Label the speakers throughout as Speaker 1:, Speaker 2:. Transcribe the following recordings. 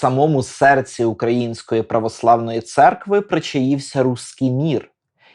Speaker 1: самому серці Української православної церкви причаївся руський мір.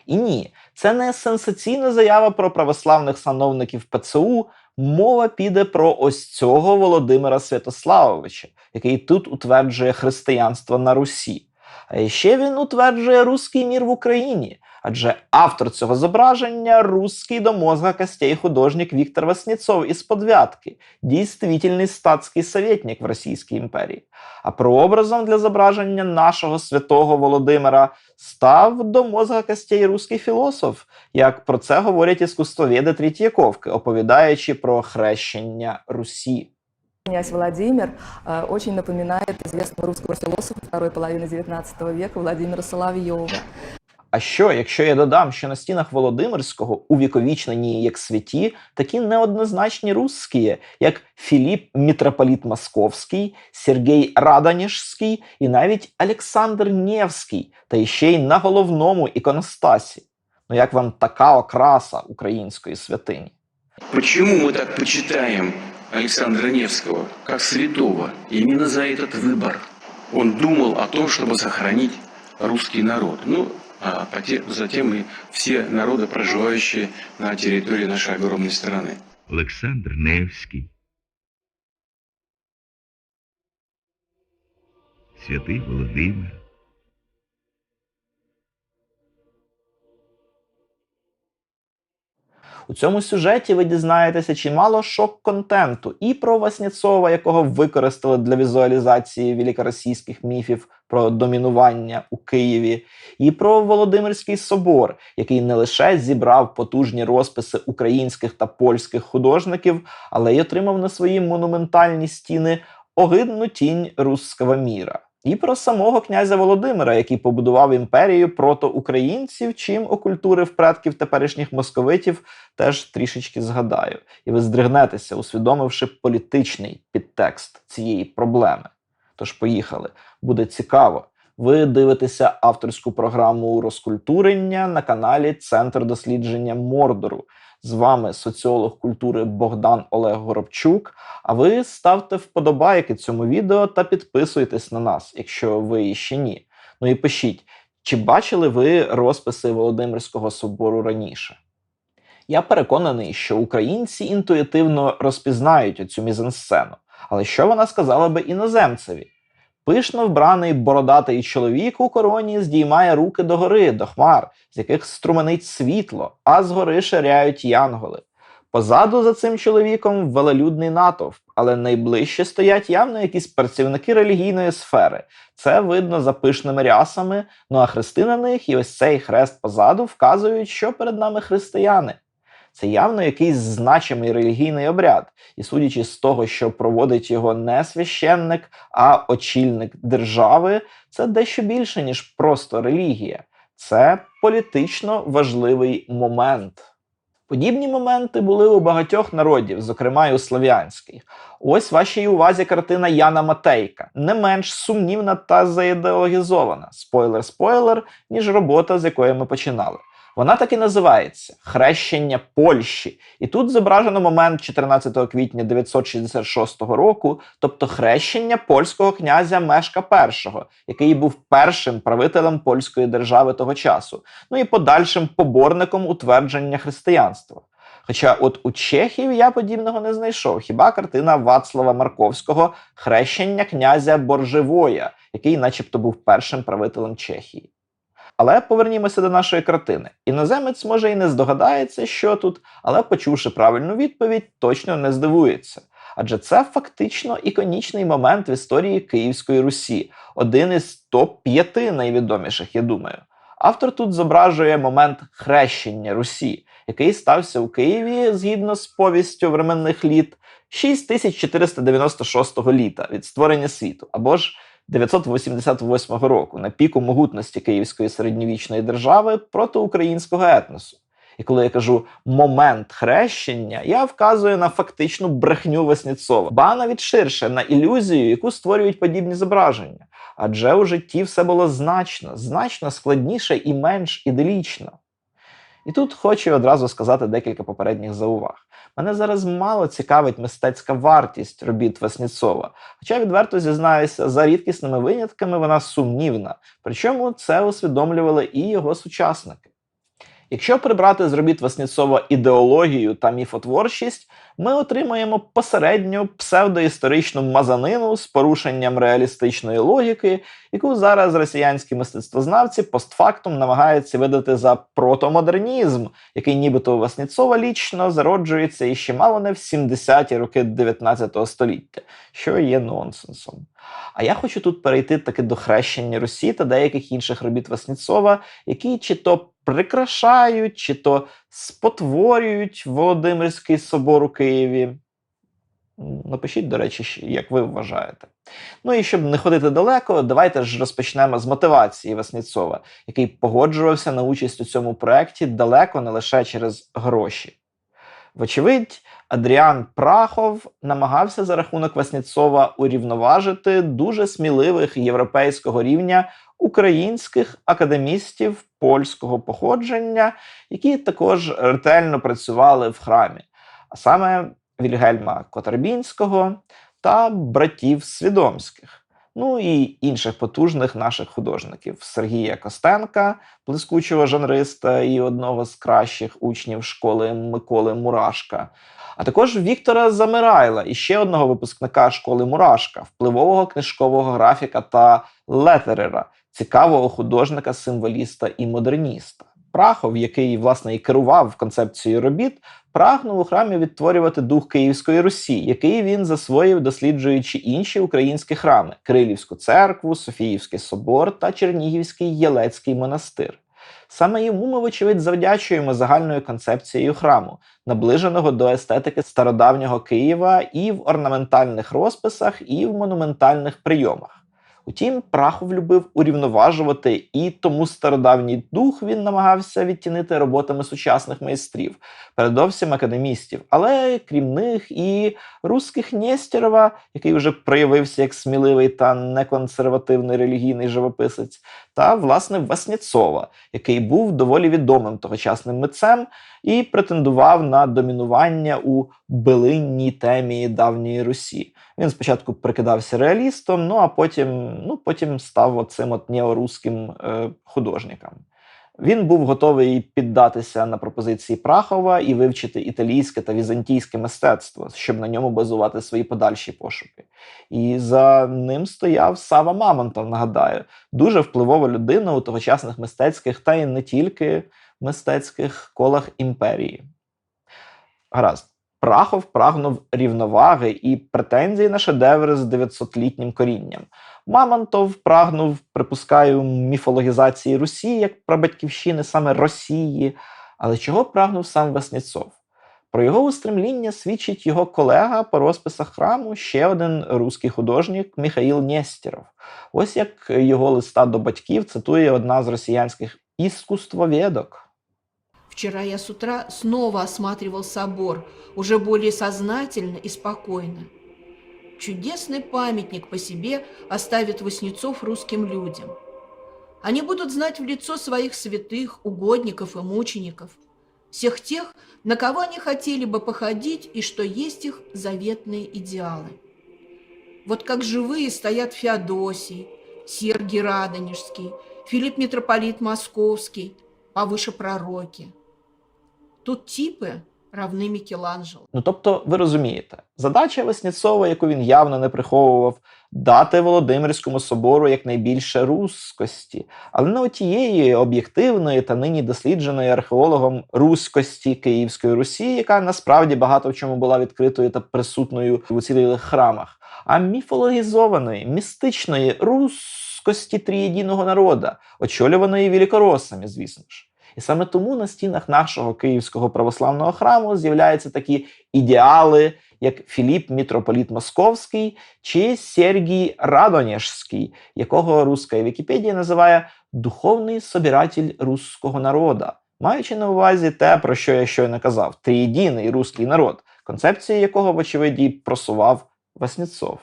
Speaker 1: І ні, це не сенсаційна заява про православних сановників ПЦУ. Мова піде про ось цього Володимира Святославовича, який тут утверджує християнство на Русі. А ще він утверджує руський мір в Україні, адже автор цього зображення русський до мозга костей художник Віктор Васнецов із Подвятки, дійствительний статський советник в Російській імперії. А прообразом для зображення нашого святого Володимира став до мозга костей руський філософ, як про це говорять іскусствоведи Третьяковки, оповідаючи про хрещення Русі.
Speaker 2: Князь Владимир э, очень напоминает известного русского философа второй половины XIX века Владимира Соловьева.
Speaker 1: А що, якщо я додам, що на стінах Володимирського увіковічнені як святі такі неоднозначні русські, як Філіп Мітрополіт Московський, Сергій Раданіжський і навіть Олександр Невський, та іще й на головному іконостасі. Ну як вам така окраса української святині?
Speaker 3: Почему мы так почитаем Александра Невского как святого именно за этот выбор? Он думал о том, чтобы сохранить русский народ. Ну, а затем и все народы, проживающие на территории нашей огромной страны.
Speaker 4: Александр Невский, Святий Володимир.
Speaker 1: У цьому сюжеті ви дізнаєтеся чимало шок-контенту і про Васнєцова, якого використали для візуалізації великоросійських міфів про домінування у Києві, і про Володимирський собор, який не лише зібрав потужні розписи українських та польських художників, але й отримав на свої монументальні стіни огидну тінь русского міра. І про самого князя Володимира, який побудував імперію проти українців, чим окультурив предків теперішніх московитів, теж трішечки згадаю. І ви здригнетеся, усвідомивши політичний підтекст цієї проблеми. Тож поїхали. Буде цікаво. Ви дивитеся авторську програму розкультурення на каналі Центр дослідження Мордору. З вами соціолог культури Богдан Олег Горобчук. А ви ставте вподобайки цьому відео та підписуйтесь на нас, якщо ви ще ні. Ну і пишіть, чи бачили ви розписи Володимирського собору раніше? Я переконаний, що українці інтуїтивно розпізнають оцю мізансцену. Але що вона сказала би іноземцеві? Пишно вбраний бородатий чоловік у короні здіймає руки догори, до хмар, з яких струменить світло, а згори ширяють янголи. Позаду за цим чоловіком велелюдний натовп, але найближче стоять явно якісь працівники релігійної сфери. Це видно за пишними рясами, ну а хрести на них і ось цей хрест позаду вказують, що перед нами християни. Це явно якийсь значимий релігійний обряд, і судячи з того, що проводить його не священник, а очільник держави, це дещо більше, ніж просто релігія. Це політично важливий момент. Подібні моменти були у багатьох народів, зокрема й у слов'янських. Ось вашій увазі картина Яна Матейка, не менш сумнівна та заідеологізована, спойлер-спойлер, ніж робота, з якої ми починали. Вона так і називається Хрещення Польщі. І тут зображено момент 14 квітня 966 року, тобто хрещення польського князя Мешка І, який був першим правителем польської держави того часу, ну і подальшим поборником утвердження християнства. Хоча от у Чехів я подібного не знайшов. Хіба картина Вацлава Марковського хрещення князя Боржевоя, який, начебто, був першим правителем Чехії. Але повернімося до нашої картини. Іноземець може і не здогадається, що тут, але почувши правильну відповідь, точно не здивується. Адже це фактично іконічний момент в історії Київської Русі, один із топ-5 найвідоміших, я думаю. Автор тут зображує момент хрещення Русі, який стався у Києві згідно з повістю временних літ 6496 літа від створення світу, або ж 988 року на піку могутності Київської середньовічної держави проти українського етносу. І коли я кажу момент хрещення, я вказую на фактичну брехню Весніцова, ба навіть ширше на ілюзію, яку створюють подібні зображення. Адже у житті все було значно, значно складніше і менш іделічно. І тут хочу одразу сказати декілька попередніх зауваг. Мене зараз мало цікавить мистецька вартість робіт Васніцова, Хоча, відверто зізнаюся, за рідкісними винятками вона сумнівна. Причому це усвідомлювали і його сучасники. Якщо прибрати з робіт Васнєцова ідеологію та міфотворчість, ми отримаємо посередню псевдоісторичну мазанину з порушенням реалістичної логіки, яку зараз росіянські мистецтвознавці постфактум намагаються видати за протомодернізм, який нібито у Васнєцова лічно зароджується іще мало не в 70-ті роки 19 століття, що є нонсенсом. А я хочу тут перейти таки до хрещення Русі та деяких інших робіт Васнєцова, які чи то прикрашають, чи то спотворюють Володимирський собор у Києві. Напишіть, до речі, як ви вважаєте. Ну і щоб не ходити далеко, давайте ж розпочнемо з мотивації Васнєцова, який погоджувався на участь у цьому проєкті далеко не лише через гроші. Вочевидь, Адріан Прахов намагався за рахунок Васнєцова урівноважити дуже сміливих європейського рівня українських академістів польського походження, які також ретельно працювали в храмі, а саме Вільгельма Котарбінського та братів Свідомських. Ну і інших потужних наших художників Сергія Костенка, блискучого жанриста і одного з кращих учнів школи Миколи Мурашка, а також Віктора Замирайла, і ще одного випускника школи Мурашка, впливового книжкового графіка та летерера, цікавого художника, символіста і модерніста. Прахов, який власне і керував концепцією робіт, прагнув у храмі відтворювати дух Київської Русі, який він засвоїв, досліджуючи інші українські храми: Кирилівську церкву, Софіївський собор та Чернігівський Єлецький монастир. Саме йому ми, вочевидь, завдячуємо загальною концепцією храму, наближеного до естетики стародавнього Києва і в орнаментальних розписах, і в монументальних прийомах. Утім, Прахов любив урівноважувати, і тому стародавній дух він намагався відтінити роботами сучасних майстрів, передовсім академістів. Але крім них, і русських Нєстєрова, який вже проявився як сміливий та неконсервативний релігійний живописець, та власне Васнєцова, який був доволі відомим тогочасним митцем і претендував на домінування у билинній темі давньої Русі. Він спочатку прикидався реалістом, ну а потім, ну, потім став оцим от неоруським е, художником. Він був готовий піддатися на пропозиції Прахова і вивчити італійське та візантійське мистецтво, щоб на ньому базувати свої подальші пошуки. І за ним стояв Сава Мамонтов, нагадаю, дуже впливова людина у тогочасних мистецьких та й не тільки мистецьких колах імперії. Гаразд. Прахов прагнув рівноваги і претензій на шедеври з 900-літнім корінням. Мамонтов прагнув, припускаю, міфологізації Русі як прабатьківщини саме Росії. Але чого прагнув сам Васнєцов? Про його устремління свідчить його колега по розписах храму, ще один русський художник Михаїл Нєстєров. Ось як його листа до батьків цитує одна з росіянських іскусствоведок.
Speaker 5: Вчера я с утра снова осматривал собор, уже более сознательно и спокойно. Чудесный памятник по себе оставит Васнецов русским людям. Они будут знать в лицо своих святых, угодников и мучеников, всех тех, на кого они хотели бы походить и что есть их заветные идеалы. Вот как живые стоят Феодосий, Сергий Радонежский, Филипп Митрополит Московский, повыше пророки. Тут типы равны Микеланджело.
Speaker 1: Ну тобто, ви розумієте, задача Васнєцова, яку він явно не приховував, дати Володимирському собору якнайбільше рускості, але не отієї об'єктивної та нині дослідженої археологом руськості Київської Русі, яка насправді багато в чому була відкритою та присутною в уцілілих храмах, а міфологізованої, містичної рускості трієдиного народа, очолюваної великоросами, звісно ж. І саме тому на стінах нашого київського православного храму з'являються такі ідеали, як Філіп Мітрополіт Московський чи Сергій Радонежський, якого руська Вікіпедія називає духовний собиратель руського народа, маючи на увазі те, про що я щойно казав: триєдиний руський народ, концепцію якого, вочевидь, просував Васнєцов.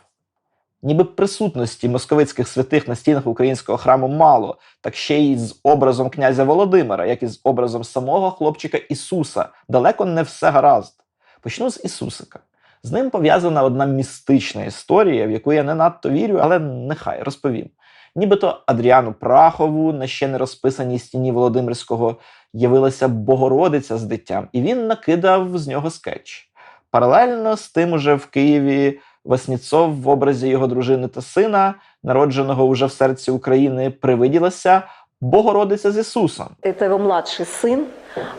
Speaker 1: Ніби присутності московицьких святих на стінах українського храму мало, так ще й з образом князя Володимира, як і з образом самого хлопчика Ісуса, далеко не все гаразд. Почну з Ісусика. З ним пов'язана одна містична історія, в яку я не надто вірю, але нехай розповім. Нібито Адріану Прахову на ще не розписаній стіні Володимирського явилася Богородиця з дитям, і він накидав з нього скетч. Паралельно з тим, уже в Києві Васніцов в образі його дружини та сина, народженого уже в серці України, привиділася Богородиця з Ісусом.
Speaker 6: Это его младший сын,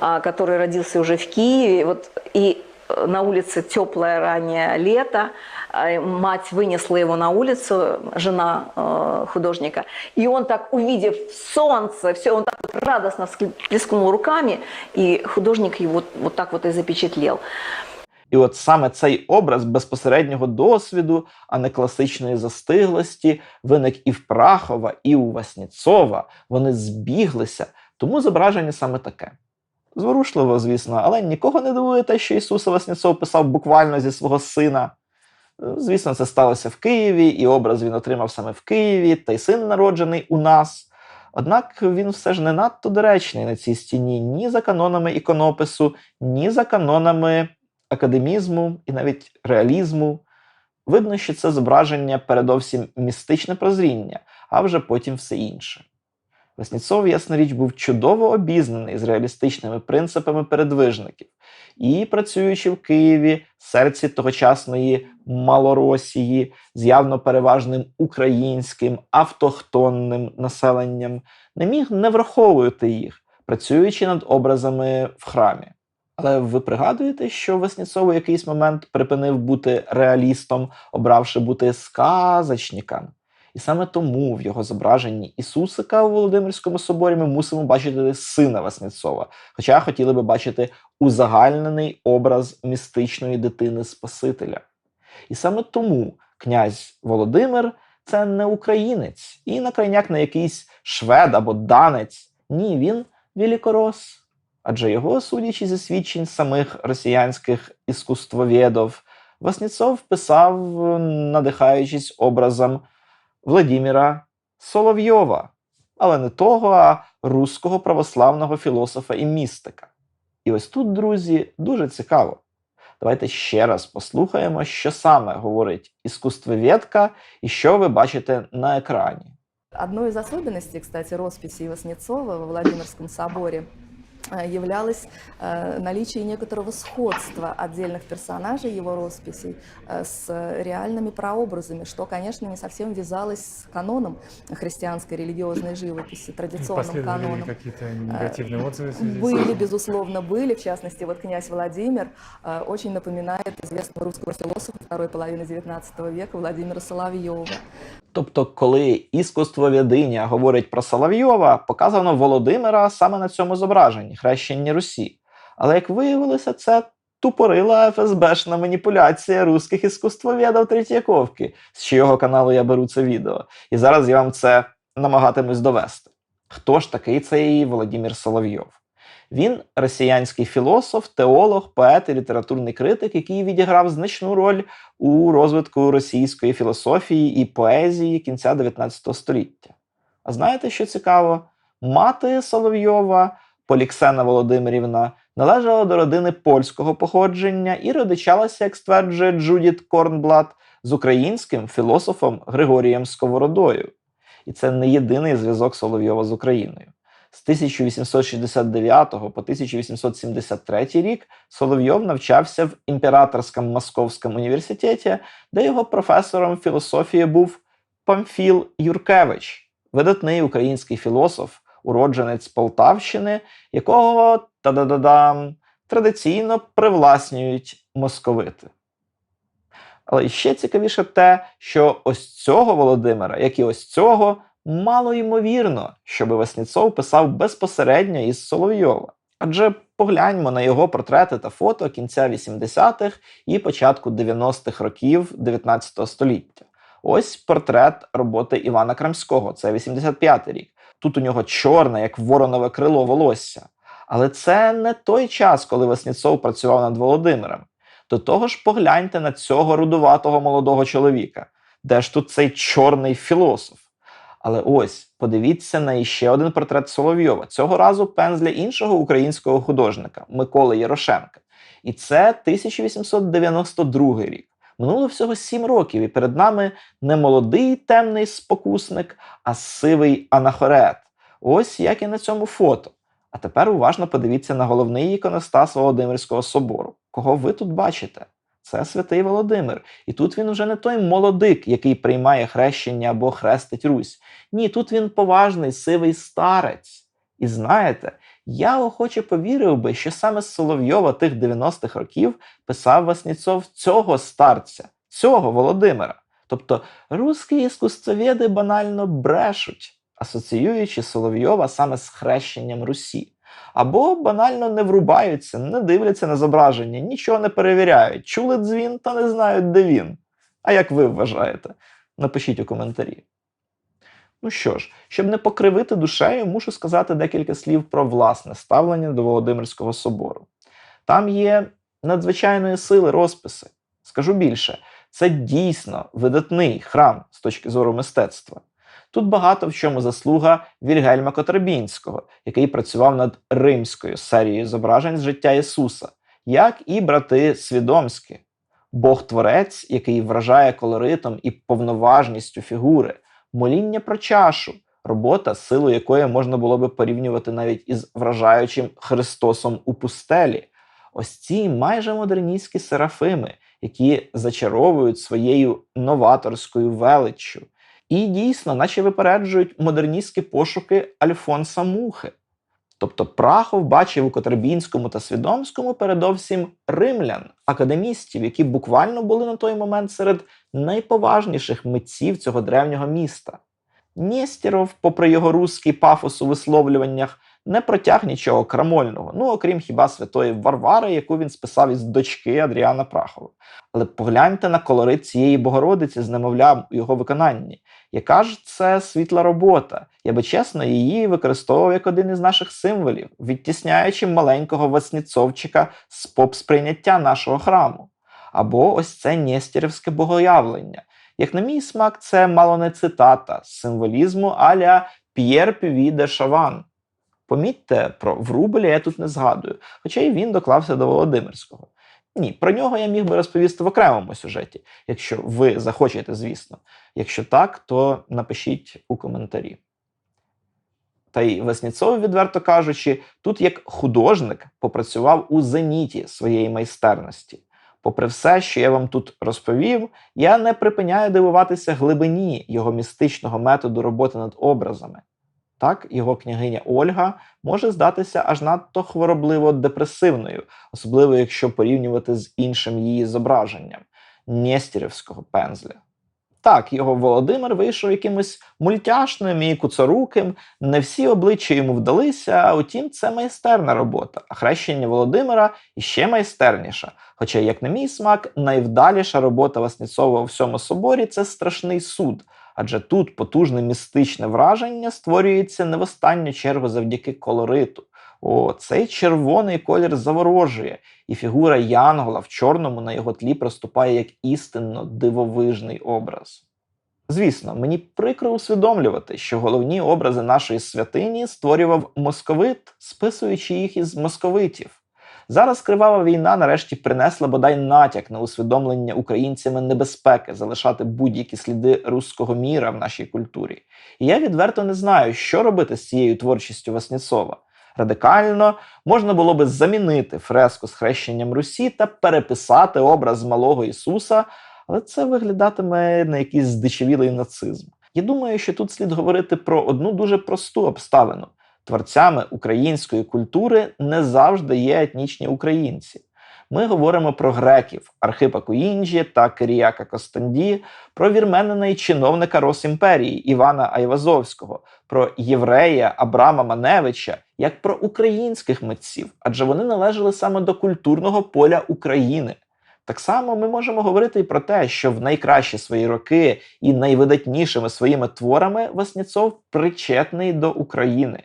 Speaker 6: а, который родился уже в Киеве. Вот, и э, на улице теплое раннее лето. а, и Мать вынесла его на улицу, жена э, художника. И он так, увидев солнце, все, он так вот радостно всплеснул руками, и художник его вот, вот так вот и запечатлел.
Speaker 1: І от саме цей образ безпосереднього досвіду, а не класичної застиглості, виник і в Прахова, і у Васніцова. Вони збіглися, тому зображення саме таке. Зворушливо, звісно, але нікого не дивує те, що Ісуса Васніцов писав буквально зі свого сина. Е, Звісно, це сталося в Києві, і образ він отримав саме в Києві, та й син народжений у нас. Однак він все ж не надто доречний на цій стіні ні за канонами іконопису, ні за канонами академізму і навіть реалізму. Видно, що це зображення передовсім містичне прозріння, а вже потім все інше. Весніцов, ясна річ, був чудово обізнаний з реалістичними принципами передвижників і, працюючи в Києві, серці тогочасної Малоросії, з явно переважним українським автохтонним населенням, не міг не враховувати їх, працюючи над образами в храмі. Але ви пригадуєте, що Весніцов у якийсь момент припинив бути реалістом, обравши бути сказочником? І саме тому в його зображенні Ісусика у Володимирському соборі ми мусимо бачити сина Весніцова, хоча хотіли би бачити узагальнений образ містичної дитини Спасителя. І саме тому князь Володимир це не українець і на крайняк не якийсь швед або данець. Ні, він великорос. Адже його, судячи зі свідчень самих росіянських іскусствовєдов, Васніцов писав, надихаючись образом Владіміра Соловйова, але не того, а руського православного філософа і містика. І ось тут, друзі, дуже цікаво. Давайте ще раз послухаємо, що саме говорить іскусствоведка і що ви бачите на екрані.
Speaker 2: Одной из особенностей, кстати, росписи Васнецова во Владимирском соборе э, являлось э, наличие некоторого сходства отдельных персонажей его росписей э, с реальными прообразами, что, конечно, не совсем вязалось с каноном христианской религиозной живописи, традиционным
Speaker 7: Последовали ли
Speaker 2: каноном.
Speaker 7: какие-то негативные отзывы в связи с
Speaker 2: Были,
Speaker 7: этим?
Speaker 2: безусловно, были. В частности, вот князь Владимир э, очень напоминает известного русского философа второй половины XIX века Владимира Соловьева.
Speaker 1: Тобто, коли іскусствовединя говорить про Соловйова, показано Володимира саме на цьому зображенні хрещенні Русі. Але як виявилося, це тупорила ФСБшна маніпуляція русських іскусствоведів Третьяковки, з чийого каналу я беру це відео. І зараз я вам це намагатимусь довести. Хто ж такий цей Володимир Соловйов? Він росіянський філософ, теолог, поет і літературний критик, який відіграв значну роль у розвитку російської філософії і поезії кінця 19 століття. А знаєте, що цікаво? Мати Соловйова, Поліксена Володимирівна, належала до родини польського походження і родичалася, як стверджує Джудіт Корнблат, з українським філософом Григорієм Сковородою. І це не єдиний зв'язок Соловйова з Україною. З 1869 по 1873 рік Соловйов навчався в імператорському Московському університеті, де його професором філософії був Памфіл Юркевич, видатний український філософ, уродженець Полтавщини, якого та-да-да-дам, традиційно привласнюють московити. Але ще цікавіше те, що ось цього Володимира, як і ось цього, мало ймовірно, щоб Васніцов писав безпосередньо із Соловйова. Адже погляньмо на його портрети та фото кінця 80-х і початку 90-х років 19 століття. Ось портрет роботи Івана Крамського, це 85-й рік. Тут у нього чорне, як воронове крило волосся. Але це не той час, коли Васніцов працював над Володимиром. До того ж, погляньте на цього рудуватого молодого чоловіка. Де ж тут цей чорний філософ? Але ось подивіться на іще один портрет Соловйова. Цього разу пензля іншого українського художника Миколи Ярошенка. І це 1892 рік. Минуло всього сім років, і перед нами не молодий темний спокусник, а сивий анахорет. Ось як і на цьому фото. А тепер уважно подивіться на головний іконостас Володимирського собору. Кого ви тут бачите? Це святий Володимир. І тут він вже не той молодик, який приймає хрещення або хрестить Русь. Ні, тут він поважний, сивий старець. І знаєте, я охоче повірив би, що саме Соловйова тих 90-х років писав Васніцов цього старця, цього Володимира. Тобто русські іскусствоведи банально брешуть, асоціюючи Соловйова саме з хрещенням Русі. Або банально не врубаються, не дивляться на зображення, нічого не перевіряють, чули дзвін та не знають, де він. А як ви вважаєте? Напишіть у коментарі. Ну що ж, щоб не покривити душею, мушу сказати декілька слів про власне ставлення до Володимирського собору. Там є надзвичайної сили розписи. Скажу більше, це дійсно видатний храм з точки зору мистецтва. Тут багато в чому заслуга Вільгельма Котребінського, який працював над римською серією зображень з життя Ісуса, як і брати Свідомські, Бог-творець, який вражає колоритом і повноважністю фігури, моління про чашу, робота, силу якої можна було би порівнювати навіть із вражаючим Христосом у пустелі. Ось ці майже модерністські серафими, які зачаровують своєю новаторською величчю. І дійсно, наче випереджують модерністські пошуки Альфонса Мухи. Тобто Прахов бачив у Котербінському та Свідомському передовсім римлян, академістів, які буквально були на той момент серед найповажніших митців цього древнього міста. Нєстєров, попри його руський пафос у висловлюваннях, не протяг нічого крамольного, ну окрім хіба святої Варвари, яку він списав із дочки Адріана Прахова. Але погляньте на колорит цієї Богородиці з немовлям у його виконанні. Яка ж це світла робота? Я би чесно її використовував як один із наших символів, відтісняючи маленького Васніцовчика з поп-сприйняття нашого храму. Або ось це Нєстєрівське богоявлення. Як на мій смак, це мало не цитата з символізму аля П'єр Пюві де Шаван. Помітьте, про Врубеля я тут не згадую, хоча й він доклався до Володимирського. Ні, про нього я міг би розповісти в окремому сюжеті, якщо ви захочете, звісно. Якщо так, то напишіть у коментарі. Та й Весніцов, відверто кажучи, тут як художник попрацював у зеніті своєї майстерності. Попри все, що я вам тут розповів, я не припиняю дивуватися глибині його містичного методу роботи над образами. Так, його княгиня Ольга може здатися аж надто хворобливо депресивною, особливо якщо порівнювати з іншим її зображенням Нєстірівського пензля. Так, його Володимир вийшов якимось мультяшним і куцоруким, не всі обличчя йому вдалися, утім, це майстерна робота, а хрещення Володимира іще майстерніша. Хоча, як на мій смак, найвдаліша робота Васніцова у всьому соборі це страшний суд, адже тут потужне містичне враження створюється не в останню чергу завдяки колориту. О, цей червоний колір заворожує, і фігура Янгола в чорному на його тлі проступає як істинно дивовижний образ. Звісно, мені прикро усвідомлювати, що головні образи нашої святині створював московит, списуючи їх із московитів. Зараз кривава війна нарешті принесла бодай натяк на усвідомлення українцями небезпеки залишати будь-які сліди руського міра в нашій культурі. І я відверто не знаю, що робити з цією творчістю Васніцова. Радикально можна було би замінити фреску з хрещенням Русі та переписати образ малого Ісуса, але це виглядатиме на якийсь здичавілий нацизм. Я думаю, що тут слід говорити про одну дуже просту обставину. Творцями української культури не завжди є етнічні українці. Ми говоримо про греків Архипа Куінджі та Киріяка Костанді, про вірменина і чиновника Росімперії Івана Айвазовського, про єврея Абрама Маневича, як про українських митців, адже вони належали саме до культурного поля України. Так само ми можемо говорити і про те, що в найкращі свої роки і найвидатнішими своїми творами Васніцов причетний до України.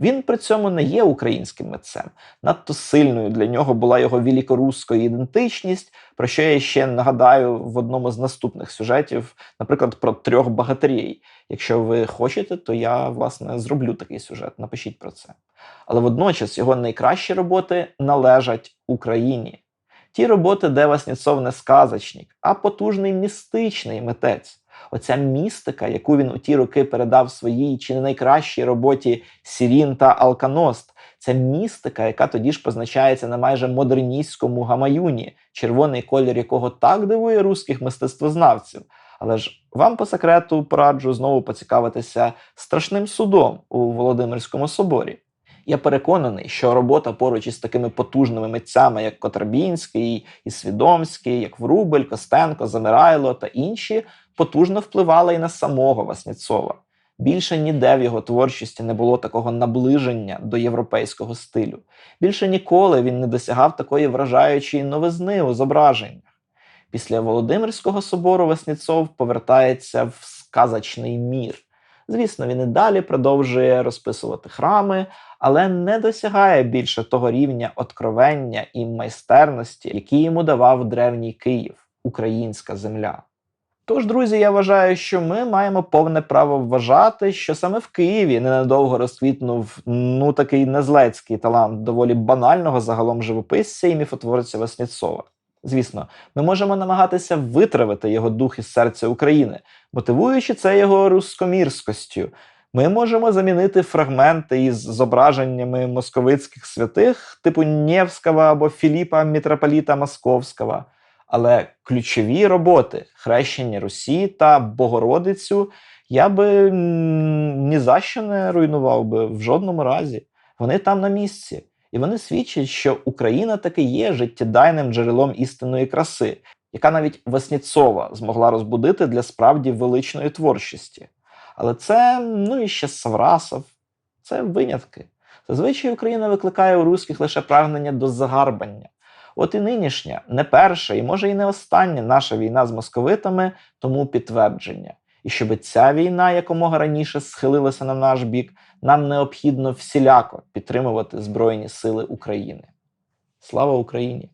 Speaker 1: Він при цьому не є українським митцем. Надто сильною для нього була його великоруська ідентичність, про що я ще нагадаю в одному з наступних сюжетів, наприклад, про трьох багатирій. Якщо ви хочете, то я власне зроблю такий сюжет. Напишіть про це. Але водночас його найкращі роботи належать Україні. Ті роботи, де Васнєцов не сказочник, а потужний містичний митець. Оця містика, яку він у ті роки передав своїй чи не найкращій роботі Сірін та Алканост, це містика, яка тоді ж позначається на майже модерністському гамаюні, червоний колір якого так дивує русських мистецтвознавців. Але ж вам по секрету пораджу знову поцікавитися страшним судом у Володимирському соборі. Я переконаний, що робота поруч із такими потужними митцями, як Котрабінський і Свідомський, як Врубель, Костенко, Замирайло та інші, потужно впливала і на самого Васнєцова. Більше ніде в його творчості не було такого наближення до європейського стилю. Більше ніколи він не досягав такої вражаючої новизни у зображеннях. Після Володимирського собору Васнєцов повертається в сказочний мір. Звісно, він і далі продовжує розписувати храми, але не досягає більше того рівня откровення і майстерності, який йому давав древній Київ, українська земля. Тож, друзі, я вважаю, що ми маємо повне право вважати, що саме в Києві ненадовго розквітнув ну такий незлецький талант доволі банального загалом живописця і міфотворця Васнєцова. Звісно, ми можемо намагатися витравити його дух із серця України, мотивуючи це його рускомірськостю. Ми можемо замінити фрагменти із зображеннями московицьких святих, типу Нєвського або Філіпа Мітрополіта Московського. Але ключові роботи хрещення Русі та Богородицю я би ні за що не руйнував би в жодному разі. Вони там на місці. І вони свідчать, що Україна таки є життєдайним джерелом істинної краси, яка навіть Васнєцова змогла розбудити для справді величної творчості. Але це, ну і ще Саврасов, це винятки. Зазвичай Україна викликає у русських лише прагнення до загарбання. От і нинішня, не перша, і може і не остання наша війна з московитами, тому підтвердження. І щоб ця війна якомога раніше схилилася на наш бік, нам необхідно всіляко підтримувати Збройні Сили України. Слава Україні!